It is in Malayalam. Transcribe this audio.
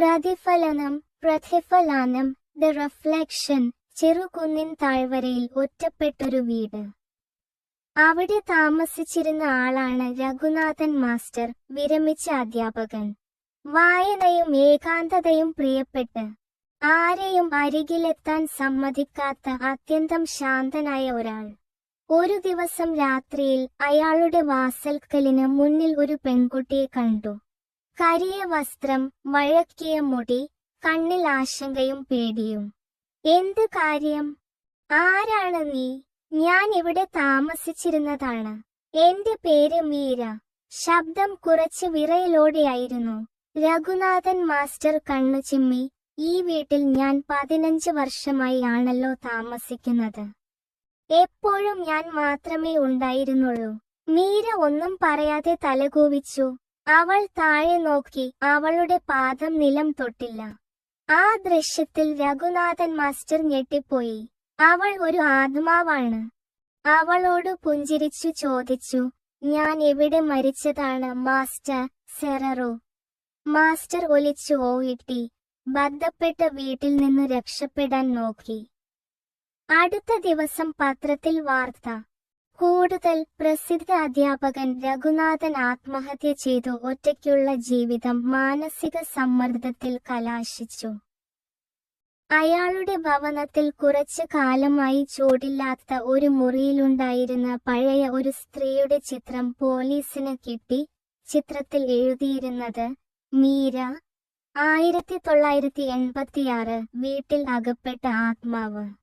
പ്രതിഫലനം പ്രതിഫലാനം ദ റിഫ്ലക്ഷൻ ചെറുകുന്നിൻ താഴ്വരയിൽ ഒറ്റപ്പെട്ടൊരു വീട്. അവിടെ താമസിച്ചിരുന്ന ആളാണ് രഘുനാഥൻ മാസ്റ്റർ വിരമിച്ച അധ്യാപകൻ. വായനയും ഏകാന്തതയും പ്രിയപ്പെട്ട്. ആരെയും അരികിലെത്താൻ സമ്മതിക്കാത്ത അത്യന്തം ശാന്തനായ ഒരാൾ. ഒരു ദിവസം രാത്രിയിൽ അയാളുടെ വാസൽക്കലിന് മുന്നിൽ ഒരു പെൺകുട്ടിയെ കണ്ടു. കരിയ വസ്ത്രം വഴക്കിയ മുടി കണ്ണിൽ ആശങ്കയും പേടിയും. എന്ത് കാര്യം? ആരാണ് നീ? ഞാൻ ഇവിടെ താമസിച്ചിരുന്നതാണ്. എന്റെ പേര് മീര. ശബ്ദം കുറച്ച് വിറയലോടെയായിരുന്നു. രഘുനാഥൻ മാസ്റ്റർ കണ്ണു ചിമ്മി ഈ വീട്ടിൽ ഞാൻ പതിനഞ്ച് വർഷമായി ആണല്ലോ താമസിക്കുന്നത്. എപ്പോഴും ഞാൻ മാത്രമേ ഉണ്ടായിരുന്നുള്ളൂ. മീര ഒന്നും പറയാതെ തലകൂവിച്ചു. അവൾ താഴെ നോക്കി അവളുടെ പാദം നിലം തൊട്ടില്ല. ആ ദൃശ്യത്തിൽ രഘുനാഥൻ മാസ്റ്റർ ഞെട്ടിപ്പോയി. അവൾ ഒരു ആത്മാവാണ്. അവളോട് പുഞ്ചിരിച്ചു ചോദിച്ചു ഞാൻ എവിടെ മരിച്ചതാണ് മാസ്റ്റർ സെററോ? മാസ്റ്റർ ഒലിച്ചു ഓയിട്ടി ബന്ധപ്പെട്ട വീട്ടിൽ നിന്ന് രക്ഷപ്പെടാൻ നോക്കി. അടുത്ത ദിവസം പത്രത്തിൽ വാർത്ത. കൂടുതൽ പ്രസിദ്ധ അധ്യാപകൻ രഘുനാഥൻ ആത്മഹത്യ ചെയ്തു ഒറ്റയ്ക്കുള്ള ജീവിതം മാനസിക സമ്മർദ്ദത്തിൽ കലാശിച്ചു. അയാളുടെ ഭവനത്തിൽ കുറച്ചു കാലമായി ചൂടില്ലാത്ത ഒരു മുറിയിലുണ്ടായിരുന്ന പഴയ ഒരു സ്ത്രീയുടെ ചിത്രം പോലീസിന് കിട്ടി. ചിത്രത്തിൽ എഴുതിയിരുന്നത് മീര ആയിരത്തി തൊള്ളായിരത്തി എൺപത്തിയാറ് വീട്ടിൽ അകപ്പെട്ട ആത്മാവ്.